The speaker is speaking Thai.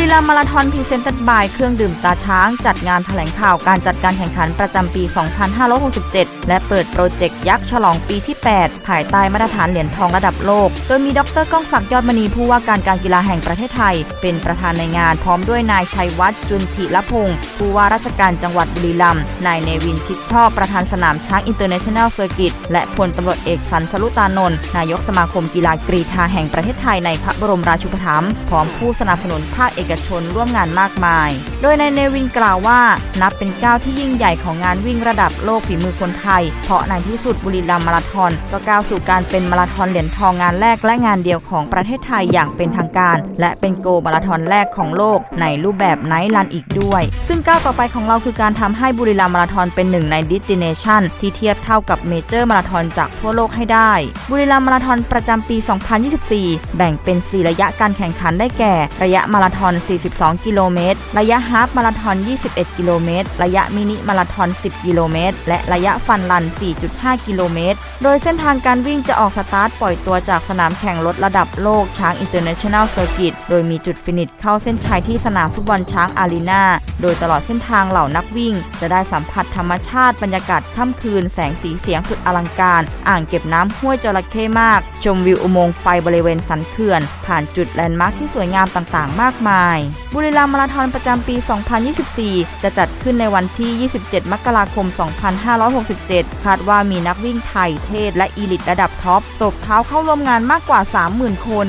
รีรัมมาราธอนพรีเซนต์บายเครื่องดื่มตาช้าง จัดงานแถลงข่าวการจัดการแข่งขันประจำปี 2567 และเปิดโปรเจกต์ยักษ์ฉลองปีที่ 8 ภายใต้มาตรฐานเหรียญทองระดับโลก โดยมีดรก้องศักดิ์ยอดมณีผู้ว่าการการกีฬาแห่งประเทศไทย เป็นประธานในงานพร้อมด้วยนายชัยวัฒน์จุนทิละพงศ์ผู้ว่าราชการจังหวัดบุรีรัมย์นายเนวินชิดชอบประธานสนามช้างอินเตอร์เนชั่นแนลเซอร์กิตและพลตำรวจเอกสันสรุตานนท์นายกสมาคมกีฬากรีฑาแห่งประเทศไทยในพระบรมราชูปถัมภ์พร้อมผู้สนับสนุนภาคเอกชนร่วมงานมากมาย โดยนายเนวินกล่าวว่า นับเป็นก้าวที่ยิ่งใหญ่ของงานวิ่งระดับโลกฝีมือคนไทย เพราะในที่สุดบุรีรัมย์มาราธอน ก็ก้าวสู่การเป็นมาราธอนเหรียญทองงานแรกและงานเดียวของประเทศไทยอย่างเป็นทางการ และเป็นโกมาราธอนแรกของโลกในรูปแบบไนท์รันอีกด้วย ซึ่งก้าวต่อไปของเราคือการทำให้บุรีรัมย์มาราธอนเป็นหนึ่งในดิสติเนชันที่เทียบเท่ากับเมเจอร์มาราธอนจากทั่วโลกให้ได้ บุรีรัมย์มาราธอนประจำปี 2024 แบ่งเป็น 4 ระยะการแข่งขันได้แก่ ระยะมาราธอน42 กิโลเมตร ระยะฮาฟมาราธอน 21 กิโลเมตร ระยะมินิมาราธอน 10 กิโลเมตร และระยะฟันรัน 4.5 กิโลเมตร โดยเส้นทางการวิ่งจะออกสตาร์ทปล่อยตัวจากสนามแข่งรถระดับโลกช้างอินเตอร์เนชั่นแนลเซอร์กิต โดยมีจุดฟินิชเข้าเส้นชัยที่สนามฟุตบอลช้างอารีนา โดยตลอดเส้นทางเหล่านักวิ่ง จะได้สัมผัสธรรมชาติบรรยากาศค่ำคืนแสงสีเสียงสุดอลังการ อ่างเก็บน้ำห้วยจระเข้มาก ชมวิวอุโมงค์ไฟบริเวณสันเขื่อน ผ่านจุดแลนด์มาร์คที่สวยงามต่างๆ มากมายาย บุรีรัมย์มาราธอนประจำปี 2024 จะจัดขึ้นในวันที่ 27 มกราคม 2567 คาดว่ามีนักวิ่งไทยเทศและอีลิตระดับท็อปตบเท้าเข้าร่วมงานมากกว่า 30,000 คน